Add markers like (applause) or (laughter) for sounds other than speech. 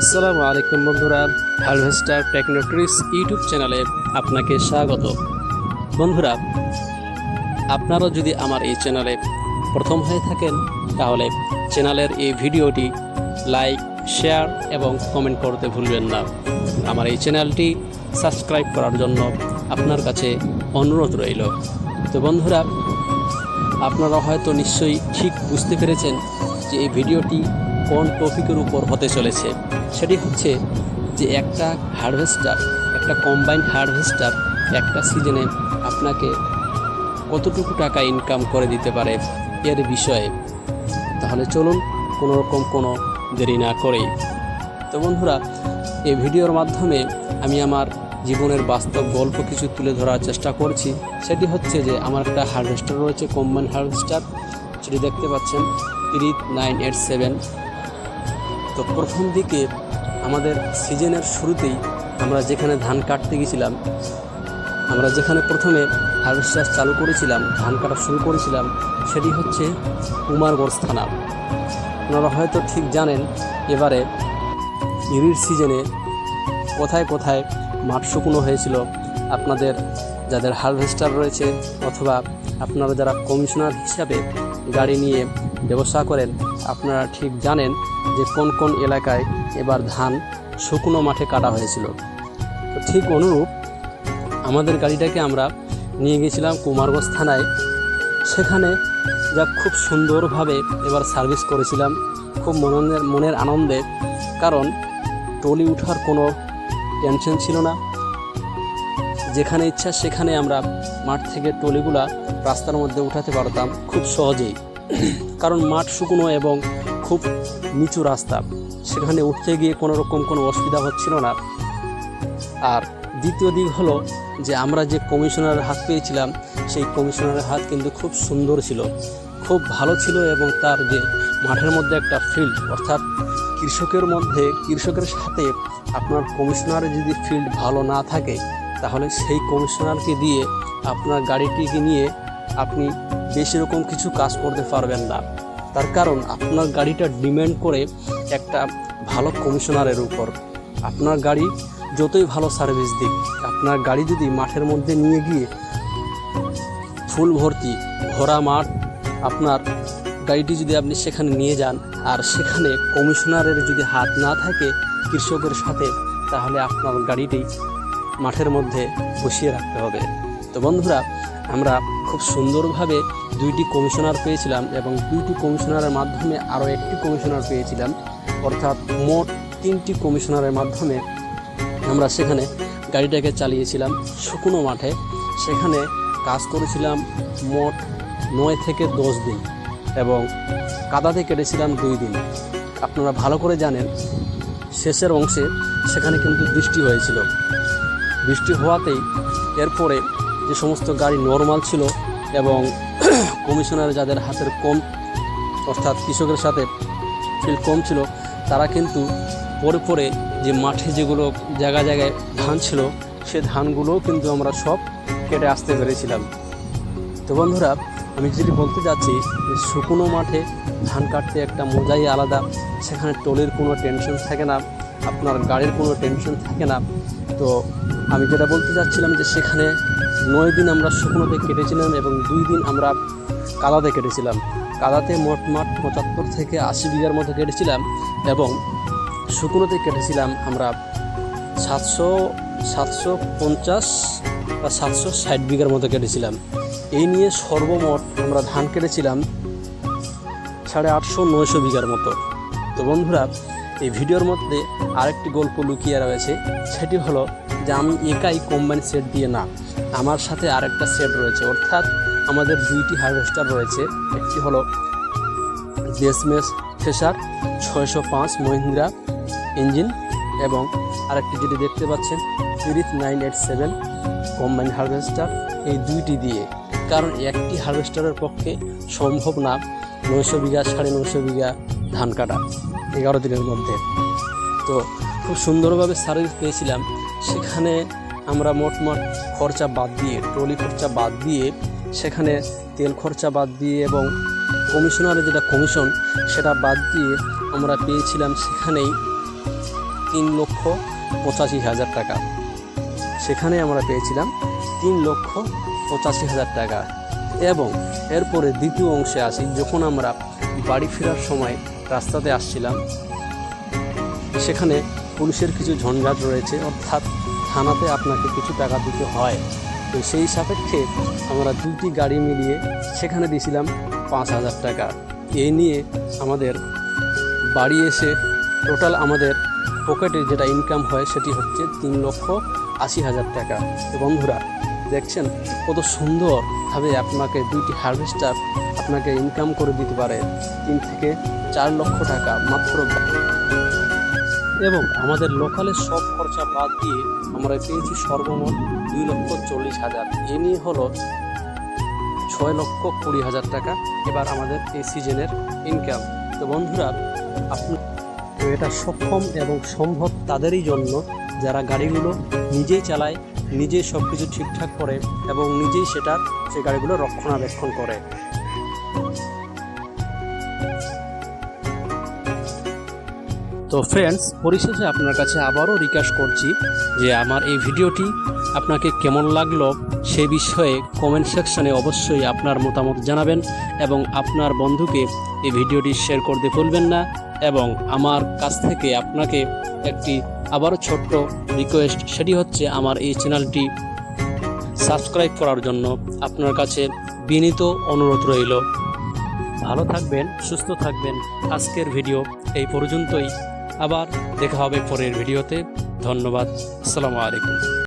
আসসালামু আলাইকুম বন্ধুরা হারভেস্টার টেকনোট্রিক্স ইউটিউব চ্যানেলে আপনাকে স্বাগত। বন্ধুরা, আপনারা যদি আমার এই চ্যানেলে প্রথম হয়ে থাকেন, তাহলে চ্যানেলের এই ভিডিওটি লাইক, শেয়ার এবং কমেন্ট করতে ভুলবেন না। আমার এই চ্যানেলটি সাবস্ক্রাইব করার জন্য আপনার কাছে অনুরোধ রইল। তো বন্ধুরা, আপনারা হয়তো নিশ্চয়ই ঠিক বুঝতে পেরেছেন যে এই ভিডিওটি কোন টপিকের উপর হতে চলেছে? সেটি হচ্ছে যে একটা হারভেস্টার, একটা কম্বাইন্ড হারভেস্টার একটা সিজনে আপনাকে কতটুকু টাকা ইনকাম করে দিতে পারে এর বিষয়ে। তাহলে চলুন কোনো রকম কোনো দেরি না করেই। তো বন্ধুরা, এই ভিডিওর মাধ্যমে আমি আমার জীবনের বাস্তব গল্প কিছু তুলে ধরার চেষ্টা করছি। সেটি হচ্ছে যে আমার একটা হারভেস্টার রয়েছে কম্বাইন হারভেস্টার। সেটি দেখতে পাচ্ছেন থ্রি নাইন এইট সেভেন তো প্রথম দিকে আমাদের সিজনের শুরুতেই আমরা যেখানে ধান কাটতে গেছিলাম, আমরা যেখানে প্রথমে হারভেস্টার চালু করেছিলাম, ধান কাটা শুরু করেছিলাম, সেটি হচ্ছে কুমারগঞ্জ থানা। আপনারা হয়তো ঠিক জানেন, এবারে ইরির সিজনে কোথায় কোথায় মাঠ শুকনো হয়েছিল, আপনাদের যাদের হারভেস্টার রয়েছে অথবা আপনারা যারা কমিশনার হিসাবে গাড়ি নিয়ে ব্যবসা করেন আপনারা ঠিক জানেন যে কোন কোন এলাকায় এবার ধান শুকনো মাঠে কাটা হয়েছিল। তো ঠিক অনুরূপ আমাদের গাড়িটাকে আমরা নিয়ে গেছিলাম কুমারগঞ্জ থানায়। সেখানে যা খুব সুন্দরভাবে এবার সার্ভিস করেছিলাম, খুব মনের মনের আনন্দে। কারণ টলি উঠার কোনো টেনশন ছিল না। যেখানে ইচ্ছা সেখানে আমরা মাঠ থেকে টলিগুলা রাস্তার মধ্যে উঠাতে পারতাম খুব সহজেই। কারণ মাঠ শুকনো এবং খুব নিচু রাস্তা। সেখানে উঠতে গিয়ে কোনো রকম কোনো অসুবিধা হচ্ছিল না। আর দ্বিতীয় দিক হলো যে আমরা যে কমিশনারের হাত পেয়েছিলাম, সেই কমিশনারের হাত কিন্তু খুব সুন্দর ছিল। খুব ভালো ছিল এবং তার যে মাঠের মধ্যে একটা ফিল্ড অর্থাৎ কৃষকের মধ্যে, কৃষকের সাথে আপনার কমিশনারের যদি ফিল্ড ভালো না থাকে, তাহলে সেই কমিশনারকে দিয়ে আপনার গাড়িটিকে নিয়ে আপনি বেশি রকম কিছু কাজ করতে পারবেন না। তার কারণ আপনার গাড়িটা ডিমান্ড করে একটা ভালো কমিশনারের উপর। আপনার গাড়ি যতই ভালো সার্ভিস দিক, আপনার গাড়ি যদি মাঠের মধ্যে নিয়ে গিয়ে ফুল ভর্তি ভরা মাঠ, আপনার গাড়িটি যদি আপনি সেখানে নিয়ে যান, আর সেখানে কমিশনারের যদি হাত না থাকে কৃষকের সাথে, তাহলে আপনার গাড়িটি মাঠের মধ্যে বসিয়ে রাখতে হবে। তো বন্ধুরা, আমরা খুব সুন্দরভাবে দুইটি কমিশনার পেয়েছিলাম এবং দুইটি কমিশনারের মাধ্যমে আরও একটি কমিশনার পেয়েছিলাম। অর্থাৎ মোট তিনটি কমিশনারের মাধ্যমে আমরা সেখানে গাড়িটাকে চালিয়েছিলাম শুকনো মাঠে। সেখানে কাজ করেছিলাম মোট নয় থেকে দশ দিন এবং কাদাতে কেটেছিলাম দুই দিন। আপনারা ভালো করে জানেন, শেষের অংশে সেখানে কিন্তু বৃষ্টি হয়েছিল। বৃষ্টি হওয়াতেই এরপরে যে সমস্ত গাড়ি নর্মাল ছিল এবং (clears throat) কমিশনার যাদের হাতের কম অর্থাৎ কৃষকের সাথে ফিল কম ছিল, তারা কিন্তু পরে পরে যে মাঠে যেগুলো জায়গা জায়গায় ধান ছিল, সে ধানগুলোও কিন্তু আমরা সব কেটে আসতে পেরেছিলাম। তো বন্ধুরা, আমি যেটি বলতে যাচ্ছি যে শুকনো মাঠে ধান কাটতে একটা মজাই আলাদা। সেখানে টলির কোনো টেনশন থাকে না, আপনার গাড়ির কোনো টেনশন থাকে না। তো আমি যেটা বলতে চাচ্ছিলাম যে সেখানে নয় দিন আমরা শুকনোতে কেটেছিলাম এবং দুই দিন আমরা কাদাতে কেটেছিলাম। কাদাতে মোট মাঠ পঁচাত্তর থেকে আশি বিঘার মতো কেটেছিলাম এবং শুকনোতে কেটেছিলাম আমরা সাতশো সাতশো পঞ্চাশ বা সাতশো ষাট বিঘার মতো কেটেছিলাম। এই নিয়ে সর্বমোট আমরা ধান কেটেছিলাম সাড়ে আটশো, নয়শো বিঘার মতো। তো বন্ধুরা এই ভিডিওর মধ্যে আরেকটি গল্প লুকিয়ে রয়েছে। সেটি হলো যে আমি একাই কোম্পানি সেট দিয়ে না, আমার সাথে আরেকটা সেট রয়েছে। অর্থাৎ আমাদের দুইটি হারভেস্টার রয়েছে। একটি হলো ডিএসএমএস ফেসার, ছয়শো পাঁচ মহিন্দ্রা ইঞ্জিন এবং আরেকটি যেটি দেখতে পাচ্ছেন series nine eight seven combine harvester. এই দুইটি দিয়ে, কারণ একটি হারভেস্টারের পক্ষে সম্ভব না নয়শো বিঘা, সাড়ে নয়শো বিঘা ধান কাটা, এগারো দিনের মধ্যে। তো খুব সুন্দরভাবে সার্ভিস পেয়েছিলাম। সেখানে আমরা মোটমাট খরচা বাদ দিয়ে, ট্রলি খরচা বাদ দিয়ে, সেখানে তেল খরচা বাদ দিয়ে এবং কমিশনারের যেটা কমিশন, সেটা বাদ দিয়ে আমরা পেয়েছিলাম সেখানেই তিন লক্ষ পঁচাশি হাজার টাকা। সেখানে আমরা পেয়েছিলাম তিন লক্ষ পঁচাশি হাজার টাকা। এবং এরপরে দ্বিতীয় অংশে আসি, যখন আমরা বাড়ি ফেরার সময় রাস্তাতে আসছিলাম। সেখানে পুলিশের কিছু ঝঞ্ঝাট রয়েছে। অর্থাৎ থানাতে আপনাকে কিছু টাকা দিতে হয়। তো সেই সাপেক্ষে আমরা দুটি গাড়ি মিলিয়ে সেখানে দিয়েছিলাম পাঁচ হাজার টাকা। এই নিয়ে আমাদের বাড়ি এসে টোটাল আমাদের পকেটে যেটা ইনকাম হয় সেটি হচ্ছে তিন লক্ষ আশি হাজার টাকা। বন্ধুরা, দেখছেন কত সুন্দরভাবে আপনাকে দুইটি হারভেস্টার আপনাকে ইনকাম করে দিতে পারে। তিন থেকে চার লক্ষ টাকা, মাত্র। এবং আমাদের লোকালের সব খরচা বাদ দিয়ে আমরা পেয়েছি সর্বমোট দুই লক্ষ চল্লিশ হাজার। এ নিয়ে হলো ছয় লক্ষ কুড়ি হাজার টাকা এবার আমাদের এই সিজনের ইনকাম তো বন্ধুরা, আপনি এটা সক্ষম এবং সম্ভব তাদেরই জন্য যারা গাড়িগুলো নিজেই চালায়, নিজেই সব কিছু ঠিকঠাক করে এবং নিজেই সেটা সেই গাড়িগুলো রক্ষণাবেক্ষণ করে। তো ফ্রেন্ডস পরিশেষে আপনার কাছে আবারও রিকোয়েস্ট করছি যে আমার এই ভিডিওটি আপনাকে কেমন লাগল সে বিষয়ে কমেন্ট সেকশনে অবশ্যই আপনার মতামত জানাবেন এবং আপনার বন্ধুকে এই ভিডিওটি শেয়ার করতে ভুলবেন না এবং আমার কাছ থেকে আপনাকে একটি আবারও ছোট্ট রিকোয়েস্ট সেটি হচ্ছে আমার এই চ্যানেলটি সাবস্ক্রাইব করার জন্য আপনার কাছে বিনীত অনুরোধ রইল। ভালো থাকবেন, সুস্থ থাকবেন। আজকের ভিডিও এই পর্যন্তই। আবার দেখা হবে পরের ভিডিওতে। ধন্যবাদ। আসসালামু আলাইকুম।